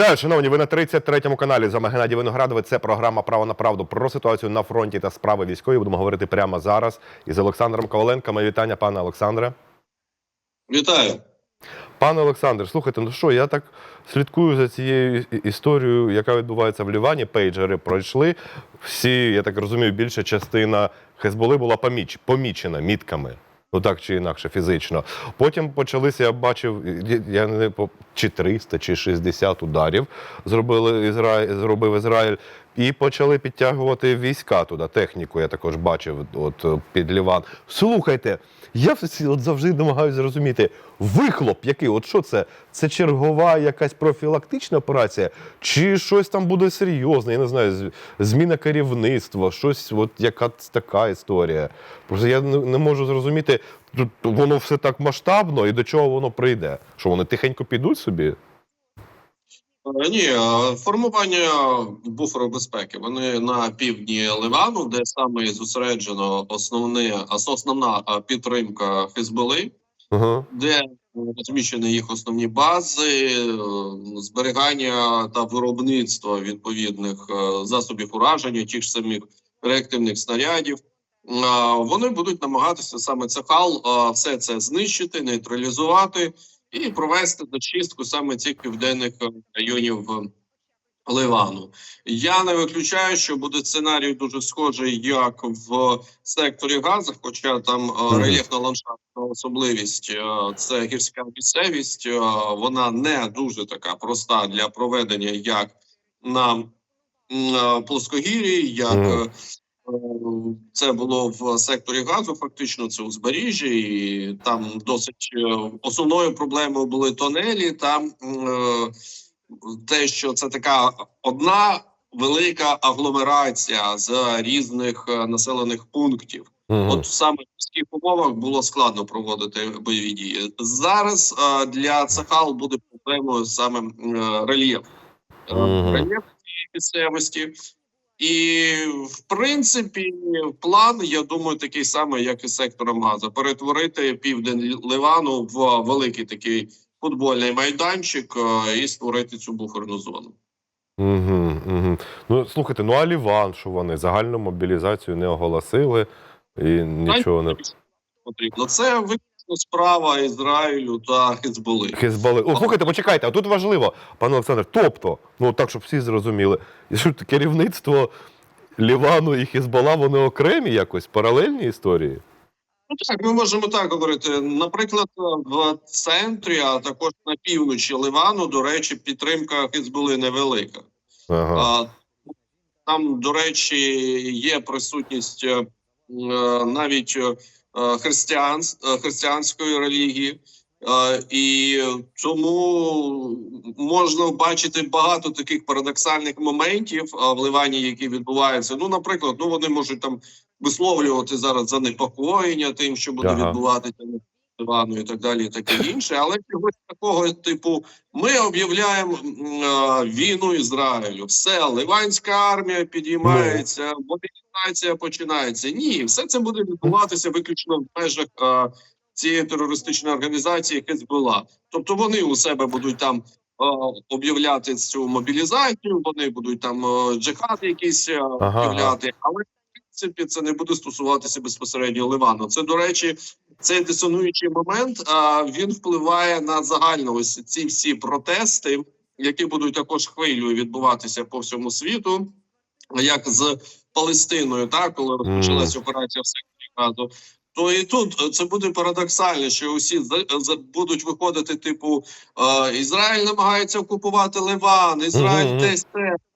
Вітаю, шановні. Ви на 33-му каналі. З вами Геннадій Виноградовець. Це програма Право на правду про ситуацію на фронті та справи військові. Будемо говорити прямо зараз із Олександром Коваленко. Моє вітання, пане Олександре. Вітаю. Пане Олександр, слухайте, ну що, я так слідкую за цією історією, яка відбувається в Лівані. Пейджери пройшли. Всі, я так розумію, більша частина Хезболи була поміч, помічена мітками. Ну так чи інакше, фізично. Потім почалися, я бачив, я- не чи 300, чи 60 ударів зробили Ізраїль, зробив Ізраїль. І почали підтягувати війська туди, техніку я також бачив от е, під Ліван. Слухайте, я от завжди намагаюся зрозуміти, вихлоп який, от що це? Це чергова якась профілактична операція, чи щось там буде серйозне, я не знаю, зміна керівництва, щось, от яка така історія. Просто я не, можу зрозуміти, тут воно все так масштабно і до чого воно прийде. Що вони тихенько підуть собі? Е, Ні, е, формування буферу безпеки. Вони на півдні Ливану, де саме зосереджено основне, основна е, підтримка Хезболи, Ага. де розміщені їх основні бази, зберігання та виробництво відповідних засобів ураження, тих ж самих реактивних снарядів. Вони будуть намагатися саме Цехал все це знищити, нейтралізувати і провести зачистку саме цих південних е, районів е, Ливану. Я не виключаю, що буде сценарій дуже схожий, як в секторі Газа, хоча там е, рельєфна ландшафтна особливість це гірська місцевість. Вона не дуже така проста для проведення, як на плоскогір'ї, як Це було в секторі газу, фактично це узбережжя, і там досить е, основною проблемою були тонелі. Там е, те, що це така одна велика агломерація з різних е, населених пунктів. Мгм. От саме в таких умовах було складно проводити бойові дії. Зараз для Цахал буде проблемою саме рельєф. Е, Рельєф цієї місцевості. І в принципі, план, я думаю, такий самий, як і сектором Газа, перетворити південь Ливану в великий такий футбольний майданчик е, і створити цю буферну зону. Угу, угу. Ну, слухайте, ну а Ліван, що вони загальну мобілізацію не оголосили і нічого не. Потрібно це виключно справа Ізраїлю та Хезболи. Хезбали. О, слухайте, почекайте, а тут важливо, пане Олександр. Тобто, ну так, щоб всі зрозуміли, що керівництво Лівану і Хезбола, вони окремі якось паралельні історії. Ну так, ми можемо так говорити. Наприклад, в центрі, а також на півночі Ливану, до речі, підтримка Хезболи невелика. Ага. А, Там, до речі, є присутність е, навіть е, християн, е, християнської релігії, Е, і тому можна бачити багато таких парадоксальних моментів е, в Ливані, які відбуваються. Ну, наприклад, ну вони можуть там висловлювати зараз занепокоєння тим, що буде Ага. відбуватися на і так далі, і таке інше. Але чогось такого, типу, ми об'являємо е, війну Ізраїлю. Все, ливанська армія підіймається, мобілізація починається. Ні, все це буде відбуватися виключно в межах е, цієї терористичної організації Хезбола. Тобто вони у себе будуть там е, об'являти цю мобілізацію, вони будуть там джихад якийсь ага. об'являти, але в принципі це не буде стосуватися безпосередньо Ливану. Це до речі, цей дисонуючий момент а, він впливає на загально ось ці всі протести, які будуть також хвилею відбуватися по всьому світу, як з Палестиною, так коли розпочалася операція в секторі газу. То і тут е, це буде парадоксально, що усі будуть виходити, типу е, Ізраїль намагається окупувати Ливан, Ізраїль Мгм. десь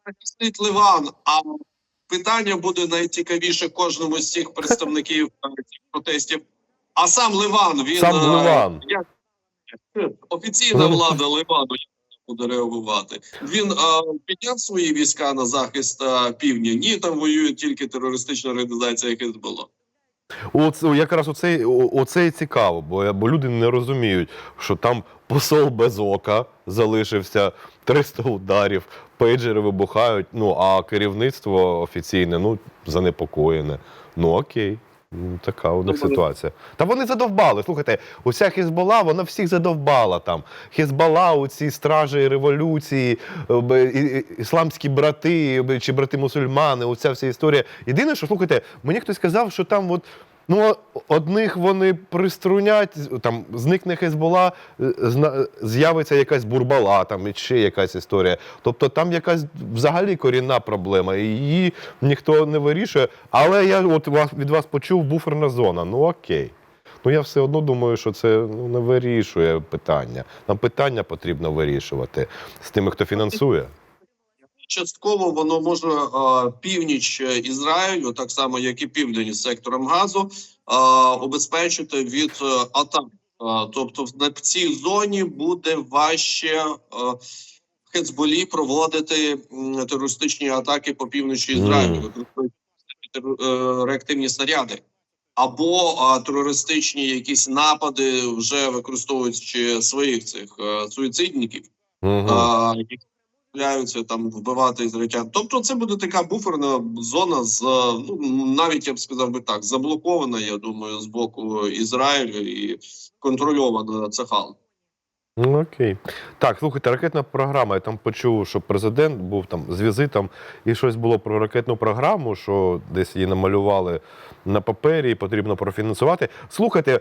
захистить Ливан. А питання буде найцікавіше кожному з цих представників е, цих протестів. А сам Ливан він Сам е, Ливан. як офіційна влада Ливану буде реагувати. Він е, підняв свої війська на захист е, півдня. Ні, там воює тільки терористична організація Хезболла. Оце, якраз оце, оце і цікаво, бо, бо люди не розуміють, що там посол без ока залишився, 300 ударів, пейджери вибухають, ну а керівництво офіційне ну, занепокоєне. Ну окей. Ну, Така у них ситуація. Та вони задовбали. Слухайте, уся Хізбала, вона всіх задовбала там. Хізбала, у ці стражі революції, е, ісламські брати чи брати мусульмани, оця вся історія. Єдине, що слухайте, мені хтось сказав, що там от. Ну, одних вони приструнять, там зникне Хезбола, е, з'явиться якась бурбала, там і ще якась історія. Тобто там якась взагалі корінна проблема, і її ніхто не вирішує. Але я от від вас почув буферна зона. Ну окей. Ну я все одно думаю, що це ну, не вирішує питання. Нам питання потрібно вирішувати з тими, хто фінансує. Частково воно може е, північ Ізраїлю, так само як і південь сектором газу, е, обезпечити від е, атак. Е, тобто, в- на цій зоні буде важче е, Хецболі проводити терористичні атаки по півночі Ізраїлю, використовуючи е, реактивні снаряди. Або а, терористичні якісь напади, вже використовуючи своїх цих е, суїцидників, а, які являються там вбивати ізраїльтян. Тобто, це буде така буферна зона з ну навіть я б сказав би так, заблокована. Я думаю, з боку Ізраїлю і контрольована Цехал. Ну, окей. Так, слухайте, ракетна програма. Я там почув, що президент був там з візитом, і щось було про ракетну програму, що десь її намалювали на папері, і потрібно профінансувати. Слухайте,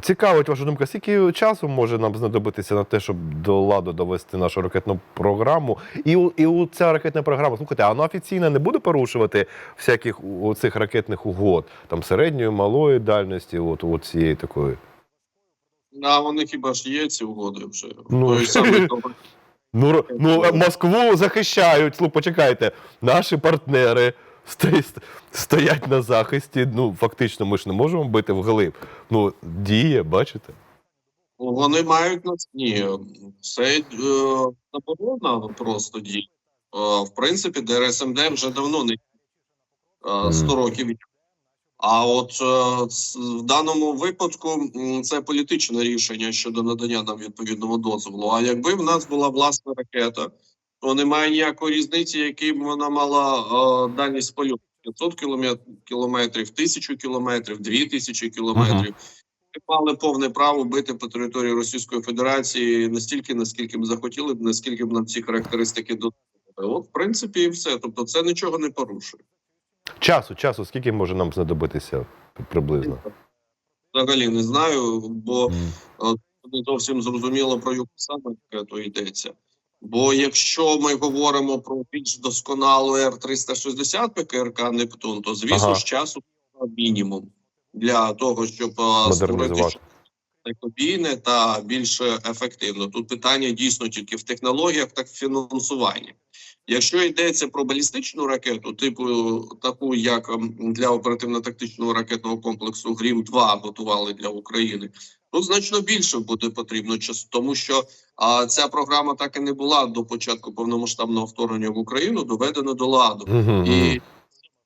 цікавить ваша думка, скільки часу може нам знадобитися на те, щоб до ладу довести нашу ракетну програму? І, і ця ракетна програма, слухайте, а вона офіційно не буде порушувати всяких оцих ракетних угод, там середньої, малої дальності, от, от цієї такої. А вони хіба ж є ці угоди вже? Ну, Ну, ну е, Москву захищають. Слух, почекайте, наші партнери стоять на захисті. Ну, фактично, ми ж не можемо бити вглиб. Ну, діє, бачите? Вони мають на ні, це е, заборона просто діє. Е, в принципі, ДРСМД вже давно не е, 100 років. А от е, в даному випадку це політичне рішення щодо надання нам відповідного дозволу. А якби в нас була власна ракета, то немає ніякої різниці, який б вона мала е, дальність польоту. 500 кілометрів, кілометрів, 1000 кілометрів, 2000 кілометрів. Ми мали повне право бити по території Російської Федерації настільки, наскільки б захотіли б, наскільки б нам ці характеристики дозволили. От, в принципі, і все. Тобто, це нічого не порушує. Часу, часу, скільки може нам знадобитися приблизно? Взагалі не знаю, бо М. не зовсім зрозуміло про яку саме ракету йдеться. Бо якщо ми говоримо про більш досконалу Р-360 ПКРК Нептун, то звісно Ага. ж часу мінімум для того, щоб створити Модернізувати. екобійне та більш ефективно. Тут питання дійсно тільки в технологіях та в фінансуванні. Якщо йдеться про балістичну ракету, типу таку, як ем, для оперативно-тактичного ракетного комплексу Грім 2 готували для України, то значно більше буде потрібно часу, тому що а, ця програма так і не була до початку повномасштабного вторгнення в Україну доведена до ладу і.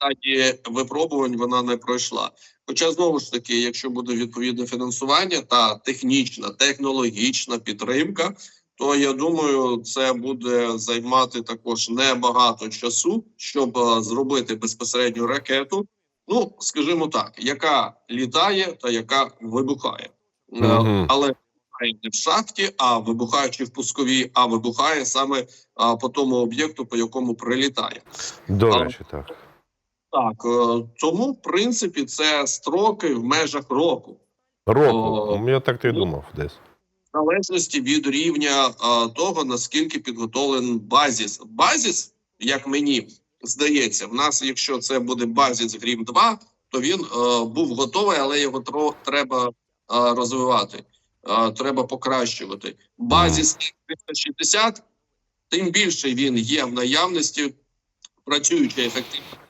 Стадії випробувань вона не пройшла. Хоча знову ж таки, якщо буде відповідне фінансування та технічна, технологічна підтримка, то я думаю, це буде займати також небагато часу, щоб е, зробити безпосередню ракету. Ну скажімо так, яка літає та яка вибухає, Е, Мгм. але не в шахті, а вибухаючи в пусковій, а вибухає саме а, по тому об'єкту, по якому прилітає. До речі, так. Так, е, тому в принципі це строки в межах року, Року. О, Ну, Я так то й ну, думав десь. в залежності від рівня е, того наскільки підготовлений базіс. Базіс, як мені здається, в нас, якщо це буде базіс Грім 2, то він е, був готовий, але його тро, треба е, розвивати, е, треба покращувати. Базіс 360, тим більше він є в наявності, працююча ефективна ракета,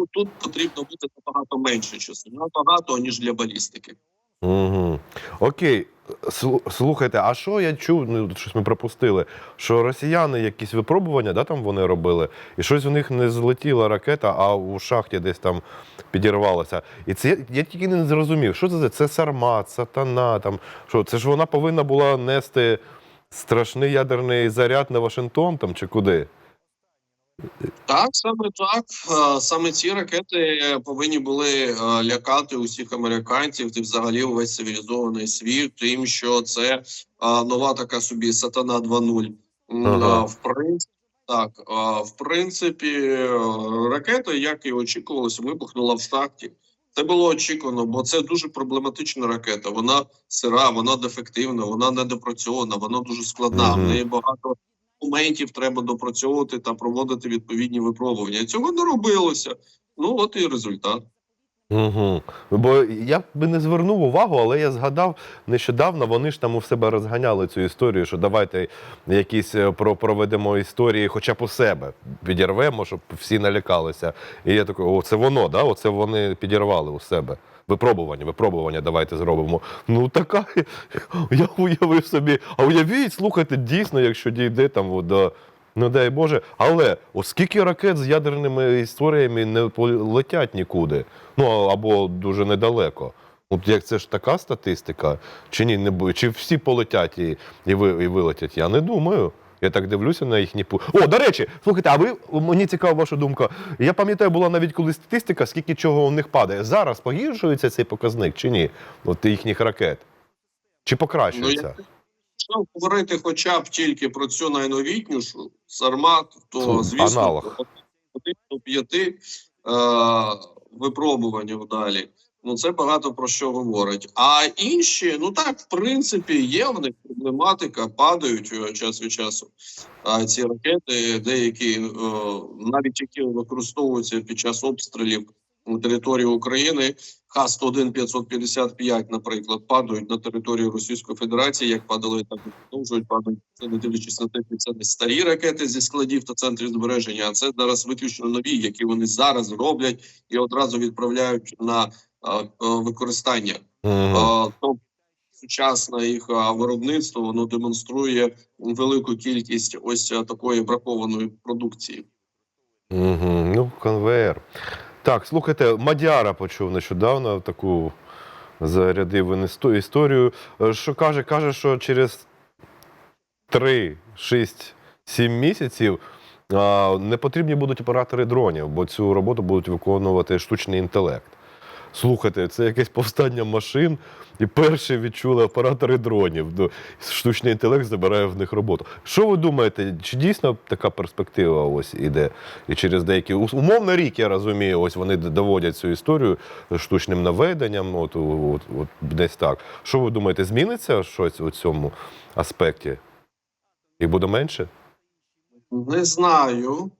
тому тут потрібно бути набагато менше часу, набагато ніж для балістики. Угу. Окей, слухайте, а що я чув? Ну щось ми пропустили. Що росіяни якісь випробування, да, там вони робили, і щось у них не злетіла ракета, а у шахті десь там підірвалася. І це я, тільки не зрозумів, що це це сармат, сатана. Там що це ж вона повинна була нести страшний ядерний заряд на Вашингтон там чи куди? Так, саме так. Е, Саме ці ракети повинні були е, лякати усіх американців і взагалі увесь цивілізований світ, тим, що це е, нова така собі сатана 2.0. М, Ага. В принципі, так, в принципі, ракета, як і очікувалося, вибухнула в такті. Це було очікувано, бо це дуже проблематична ракета. Вона сира, вона дефективна, вона недопрацьована, вона дуже складна. В неї багато моментів треба допрацьовувати та проводити відповідні випробування. Цього не робилося. Ну от і результат. Угу. Бо я би не звернув увагу, але я згадав нещодавно, вони ж там у себе розганяли цю історію, що давайте якісь е, проведемо історії, хоча б у себе підірвемо, щоб всі налякалися. І я такий, о, це воно, да? Оце вони підірвали у себе. Випробування, випробування давайте зробимо. Ну така, я уявив собі. А уявіть, слухайте, дійсно, якщо дійде там до. Ну дай Боже, але оскільки ракет з ядерними історіями не полетять нікуди, ну або дуже недалеко. От як це ж така статистика, чи ні, не чи всі полетять і, і, і вилетять? Я не думаю. Я так дивлюся на їхні пу. О, до речі, слухайте, а ви мені цікава ваша думка. Я пам'ятаю, була навіть коли статистика, скільки чого у них падає. Зараз погіршується цей показник чи ні? От їхніх ракет. Чи покращується? Якщо говорити хоча б тільки про цю найновітнішу Сармат, то звісно аналог. до п'яти е, випробувань далі. Ну це багато про що говорить. А інші, ну так, в принципі, є в них проблематика, падають е, час від часу. А ці ракети, деякі е, навіть які використовуються під час обстрілів на території України, Х-101 555, наприклад, падають на територію Російської Федерації, як падали, так і продовжують падати. Це не дивлячись на те, що це не старі ракети зі складів та центрів збереження, а це зараз виключно нові, які вони зараз роблять і одразу відправляють на використання. Мгм. А, Тобто сучасне їх виробництво воно демонструє велику кількість ось такої бракованої продукції. Ну, конвейер. Так, слухайте, Мадяра почув нещодавно таку зарядив історію. Е, Що каже, каже, що через 3, 6, 7 місяців не потрібні будуть оператори дронів, бо цю роботу будуть виконувати штучний інтелект. Слухайте, це якесь повстання машин, і перші відчули оператори дронів. Штучний інтелект забирає в них роботу. Що ви думаєте, чи дійсно така перспектива ось іде? І через деякі умовно рік, я розумію, ось вони доводять цю історію штучним наведенням, от, от, от десь так. Що ви думаєте, зміниться щось у цьому аспекті? Їх буде менше? Не знаю,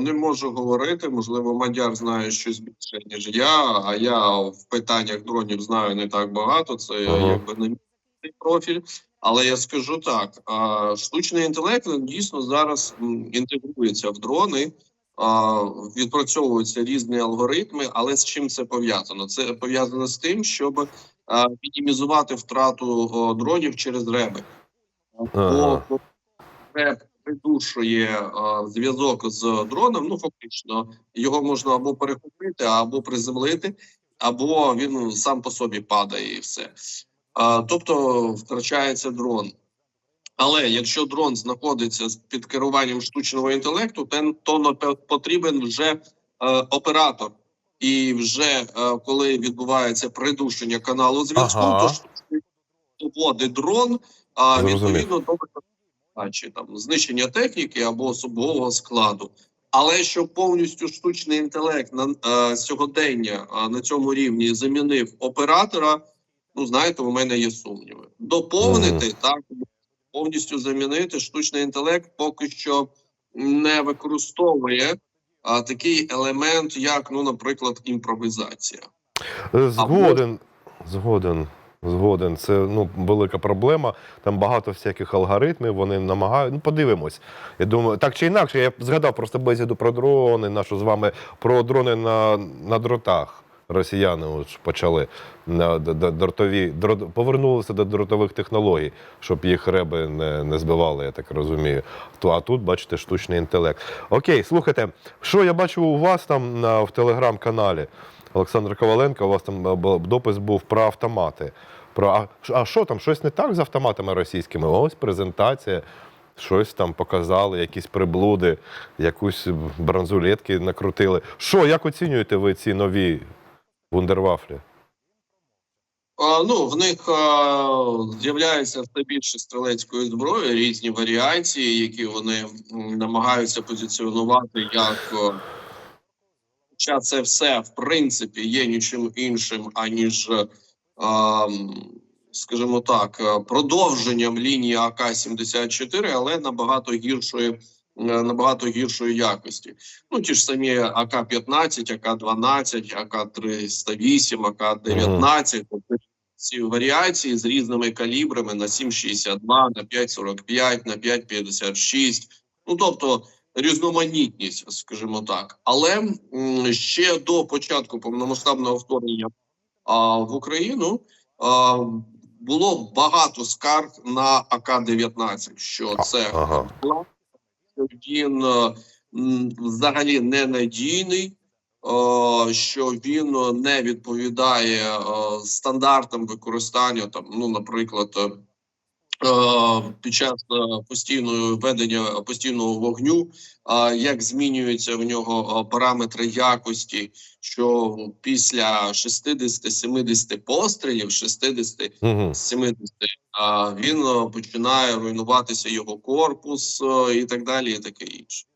не можу говорити. Можливо, Мадяр знає щось більше, ніж я. А я в питаннях дронів знаю не так багато. Це Ага. якби не мій профіль. Але я скажу так: штучний інтелект дійсно зараз інтегрується в дрони. Відпрацьовуються різні алгоритми, але з чим це пов'язано? Це пов'язано з тим, щоб мінімізувати втрату дронів через реби. Ага. Бо реб придушує е, зв'язок з дроном. Ну фактично його можна або перехопити, або приземлити, або він сам по собі падає, і все. Е, тобто втрачається дрон. Але якщо дрон знаходиться під керуванням штучного інтелекту, то потрібен вже е, оператор. І вже е, коли відбувається придушення каналу зв'язку, Ага. то штучний доводить дрон а, відповідно до чи там знищення техніки або особового складу. Але щоб повністю штучний інтелект на е, сьогодення е, на цьому рівні замінив оператора, ну знаєте, у мене є сумніви. Доповнити так повністю замінити штучний інтелект поки що не використовує а, такий елемент, як, ну, наприклад, імпровізація. Е, Згоден, згоден, згоден. Це ну, велика проблема. Там багато всяких алгоритмів, вони намагають. Ну, подивимось. Я думаю, так чи інакше, я згадав просто бесіду про дрони, нашу з вами про дрони на, на дротах. Росіяни от почали на дротові дрот, повернулися до дротових технологій, щоб їх реби не, не збивали, я так розумію. То а тут, бачите, штучний інтелект. Окей, слухайте, що я бачу у вас там на, в телеграм-каналі? Олександр Коваленко, у вас там е, допис був про автомати. Про, а, що там, щось не так з автоматами російськими? Ось презентація. щось там показали, якісь приблуди, якусь бронзулетки накрутили. Що, як оцінюєте ви ці нові вундервафлі? Ну, в них з'являється все більше стрілецької зброї, різні варіації, які вони намагаються позиціонувати як. Хоча це все в принципі є нічим іншим, аніж, е, скажімо так, е, продовженням лінії АК-74, але набагато гіршої. е, Набагато гіршої якості. Ну, ті ж самі АК-15, АК-12, АК-308, АК-19. Тобто ці варіації з різними калібрами на 7,62, на 5,45, на 5,56. Ну тобто різноманітність, скажімо так. Але ще до початку повномасштабного вторгнення а, в Україну а, було багато скарг на АК-19, що це Ага. що він е, взагалі ненадійний, е, що він не відповідає е, стандартам використання, там, ну, наприклад, під час е, постійного ведення постійного вогню, е, як змінюються в нього е, параметри якості, що після 60-70 пострілів, 60 Угу. з 70, він е, починає руйнуватися його корпус е, і так далі, і таке інше.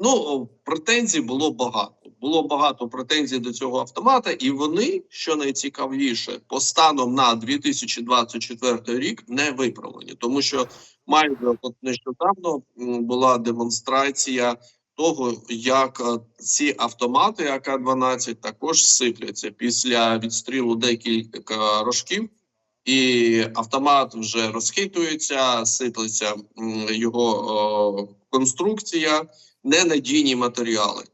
Ну, претензій було багато. Було багато претензій до цього автомата, і вони, що найцікавіше, по станом на 2024 рік не виправлені, тому що майже от нещодавно була демонстрація того, як е, ці автомати АК-12 також сипляться після відстрілу декілька рожків, і автомат вже розхитується, сиплеться його конструкція, ненадійні матеріали.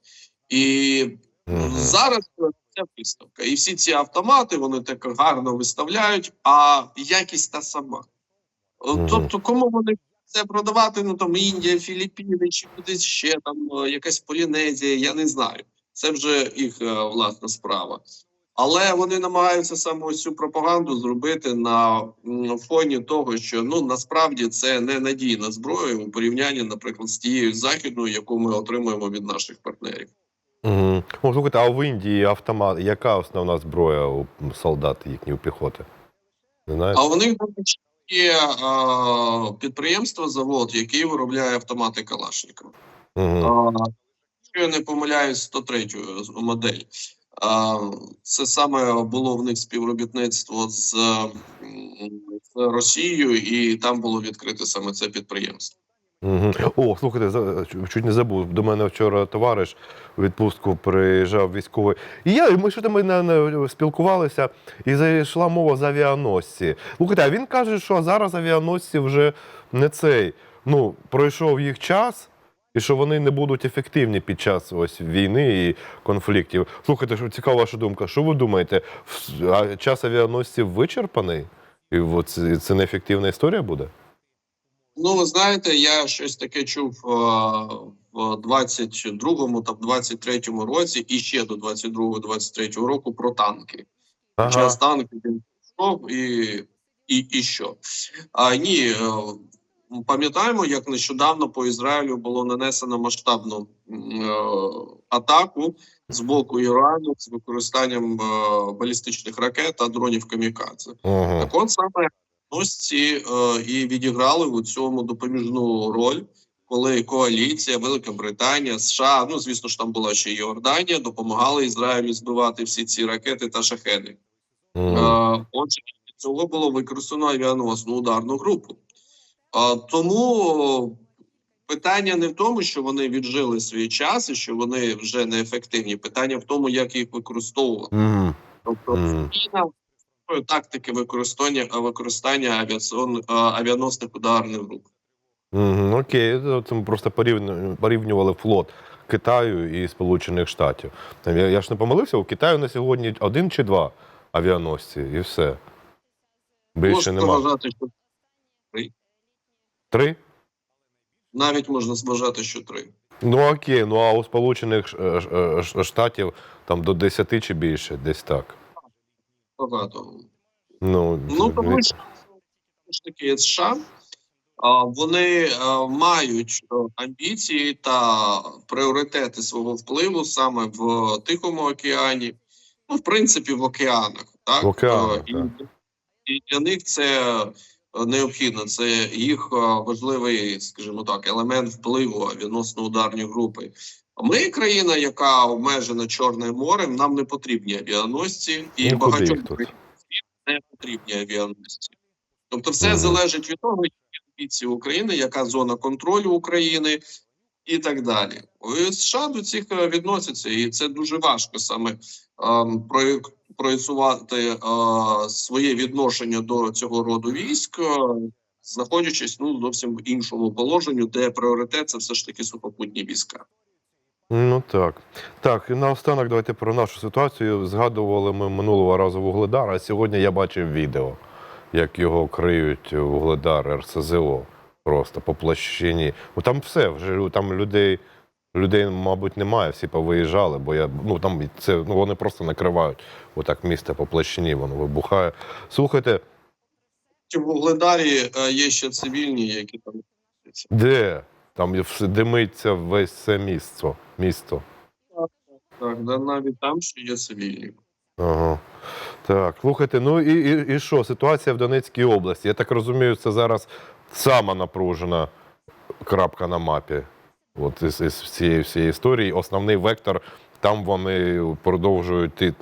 І Зараз це виставка, і всі ці автомати вони так гарно виставляють, а якість та сама. О, Тобто, кому вони це продавати? Ну там Індія, Філіппіни чи кудись ще там е, якась Полінезія, я не знаю. Це вже їх е, власна справа. Але вони намагаються саме ось цю пропаганду зробити на фоні того, що ну насправді це не надійна зброя у порівнянні, наприклад, з тією західною, яку ми отримуємо від наших партнерів. Угу. О, слухайте, а в Індії автомат, яка основна зброя у солдат їхньої піхоти? Не знаєте? А у них є е, підприємство, завод, який виробляє автомати Калашникова. Угу. А, Якщо я не помиляюсь, 103 модель. Це саме було в них співробітництво з, з Росією, і там було відкрите саме це підприємство. Угу. О, слухайте, чуть не забув. До мене вчора товариш у відпустку приїжджав військовий. І я, ми що там на, спілкувалися, і зайшла мова за авіаносці. Слухайте, а він каже, що зараз авіаносці вже не цей. Ну, пройшов їх час. І що вони не будуть ефективні під час ось війни і конфліктів. Слухайте, що цікава ваша думка. Що ви думаєте? А Час авіаносців вичерпаний? І це, неефективна історія буде? Ну, ви знаєте, я щось таке чув е, в 22-му та в 23-му році, і ще до 22-23 року про танки. Ага. час танків він пішов і, і, і що? А ні, е, пам'ятаємо, як нещодавно по Ізраїлю було нанесено масштабну е, атаку з боку Ірану з використанням е, балістичних ракет та дронів камікадзе. Ага. Так от саме носці е, і відіграли у цьому допоміжну роль. Коли коаліція, Велика Британія, США, ну звісно ж там була ще й Йорданія, допомагали Ізраїлю збивати всі ці ракети та шахеди. Мгм. Е, Отже, цього було використано авіаносну ударну групу. Е, Тому питання не в тому, що вони віджили свій час і що вони вже неефективні. Питання в тому, як їх використовувати. Мгм. Тобто, зміна тактики використання використання авіаціон, е, авіаносних ударних груп. Мгм, Окей, це ми просто порівню- порівнювали флот Китаю і Сполучених Штатів. Я, я ж не помилився, у Китаю на сьогодні один чи два авіаносці, і все. Більше Можна нема. Три? навіть можна зважати, що три. Ну окей, ну а у Сполучених Штатів там до 10 чи більше, десь так. Багато. Ну, Ну тому що таки США вони мають е, амбіції та пріоритети свого впливу саме в Тихому океані, ну, в принципі, в океанах. Так? В океанах, Е, і, так. і для них це необхідно. Це їх е, важливий, скажімо так, елемент впливу відносно ударні групи. Ми країна, яка обмежена Чорним морем, нам не потрібні авіаносці, і Ну, багатьом не потрібні авіаносці. Тобто, все Мгм. залежить від того, які амбіції України, яка зона контролю України і так далі. І США до цих е, відносяться, і це дуже важко саме ем, проєк- е, своє відношення до цього роду військ, е, знаходячись ну зовсім в іншому положенню, де пріоритет це все ж таки сухопутні війська. Ну так. Так, і наостанок давайте про нашу ситуацію. Згадували ми минулого разу Вугледар, а сьогодні я бачив відео, як його криють Вугледар РСЗО просто по площині. Ну там все, вже там людей, людей, мабуть, немає, всі повиїжджали, бо я ну там це ну вони просто накривають отак місто по площині, воно вибухає. Слухайте, Чи В Вугледарі е, є ще цивільні, які там де? Там димиться весь це місто. місто. так, да, навіть там ще є цивільні. Ага. Так, слухайте, ну і, і, і що? Ситуація в Донецькій області. Я так розумію, це зараз сама напружена крапка на мапі. От із, із цієї всієї історії. Основний вектор, там вони продовжують ти.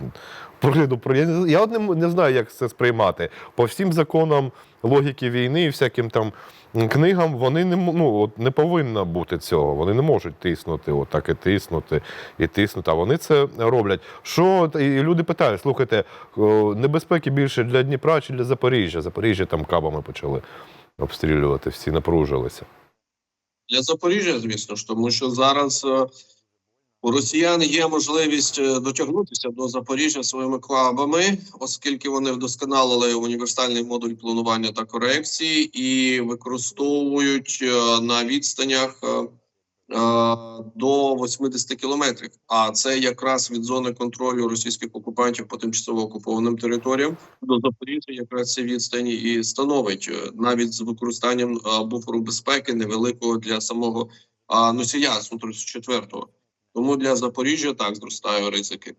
Ну, про- Я, не- не, знаю, як це сприймати. По всім законам логіки війни і всяким там книгам вони не, ну, от не повинно бути цього. Вони не можуть тиснути, отак і тиснути, і тиснути. А вони це роблять. Що і люди питають: слухайте, небезпеки більше для Дніпра чи для Запоріжжя? Запоріжжя там кабами почали обстрілювати, всі напружилися. Для Запоріжжя, звісно ж, тому що зараз е, у росіян є можливість е, дотягнутися до Запоріжжя своїми клабами, оскільки вони вдосконалили універсальний модуль планування та корекції і використовують е, на відстанях до 80 кілометрів. А це якраз від зони контролю російських окупантів по тимчасово окупованим територіям до Запоріжжя, якраз ці відстані і становить е, навіть з використанням е, буферу безпеки невеликого для самого носія су 34 Тому для Запоріжжя так зростає ризики.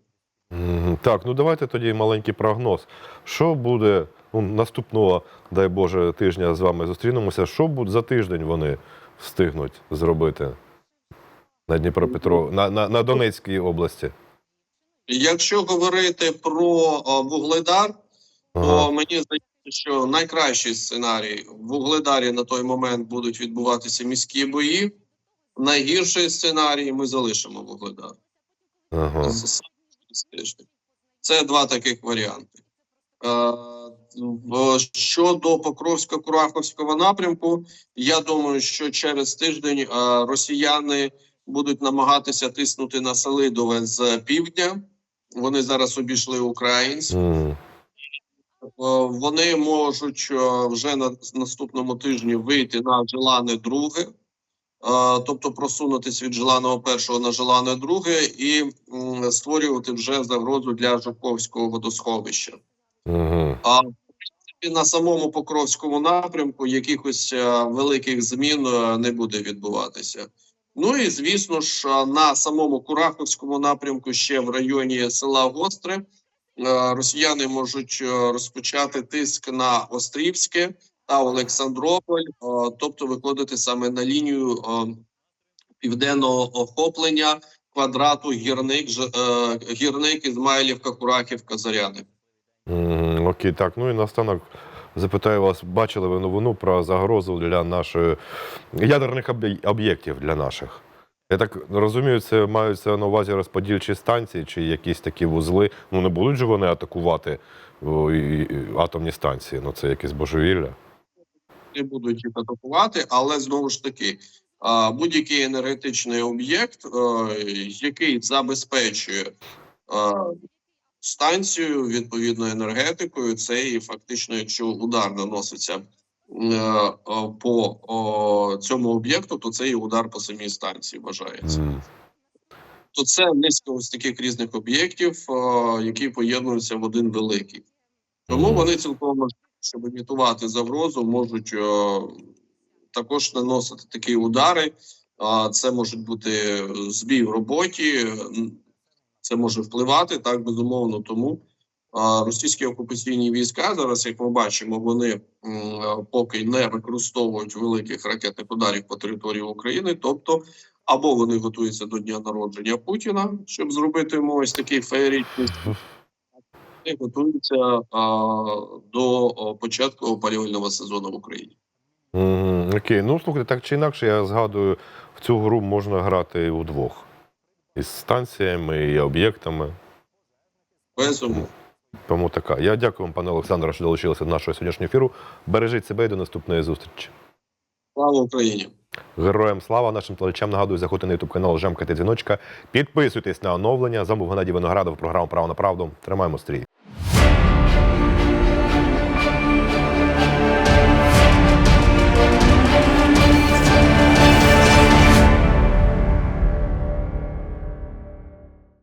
Так, ну давайте тоді маленький прогноз. Що буде ну, наступного, дай Боже, тижня з вами зустрінемося? Що за тиждень вони встигнуть зробити на Дніпропетро, на, на, на Донецькій області? Якщо говорити про е, Вугледар, Ага. то мені здається, що найкращий сценарій в Вугледарі на той момент будуть відбуватися міські бої. Найгірший сценарій ми залишимо Вугледар. Ага. Це два таких варіанти. Е, Щодо Покровсько-Кураховського напрямку, я думаю, що через тиждень е, росіяни будуть намагатися тиснути на Селидове з півдня. Вони зараз обійшли. Мгм. Е, Вони можуть е, вже на наступному тижні вийти на желане друге, е, тобто просунутись від желаного першого на желане друге і створювати вже загрозу для Жуковського водосховища. Мгм. А в принципі, на самому Покровському напрямку якихось великих змін не буде відбуватися. Ну і звісно ж, на самому Кураховському напрямку, ще в районі села Гостре, е, росіяни можуть е, розпочати тиск на Острівське та Олександрополь, е, тобто виходити саме на лінію південного охоплення квадрату гірник, гірник Ізмайлівка, Курахівка, Заряни. Окей, так. Ну і наостанок запитаю вас, бачили ви новину про загрозу для нашої ядерних об'єктів для наших? Я так розумію, це маються на увазі розподільчі станції чи якісь такі вузли. Ну не будуть же вони атакувати атомні станції. Ну це якесь божевілля. не будуть їх атакувати, але знову ж таки, будь-який енергетичний об'єкт, який забезпечує станцію відповідно енергетикою, це і фактично, якщо удар наноситься е, е, по о, цьому об'єкту, то це і удар по самій станції вважається. То це низка ось таких різних об'єктів, які поєднуються в один великий. Тому вони цілком щоб імітувати загрозу, можуть також наносити такі удари. А це можуть бути збій в роботі, це може впливати так безумовно. Тому російські окупаційні війська зараз, як ми бачимо, вони поки не використовують великих ракетних ударів по території України, тобто або вони готуються до дня народження Путіна, щоб зробити йому ось такий феєричний і готуються а, до початку опалювального сезону в Україні. Окей, ну слухайте, так чи інакше, я згадую, в цю гру можна грати удвох. Із станціями, і об'єктами. Безумовно. Тому така. Я дякую вам, пане Олександре, що долучилися до нашого сьогоднішнього ефіру. Бережіть себе і до наступної зустрічі. Слава Україні! Героям слава нашим телечам нагадую, заходьте на ютуб канал Жемкати Дзвіночка. Підписуйтесь на оновлення. З вами був Геннадій Виноградов, програма Право на правду. Тримаємо стрій.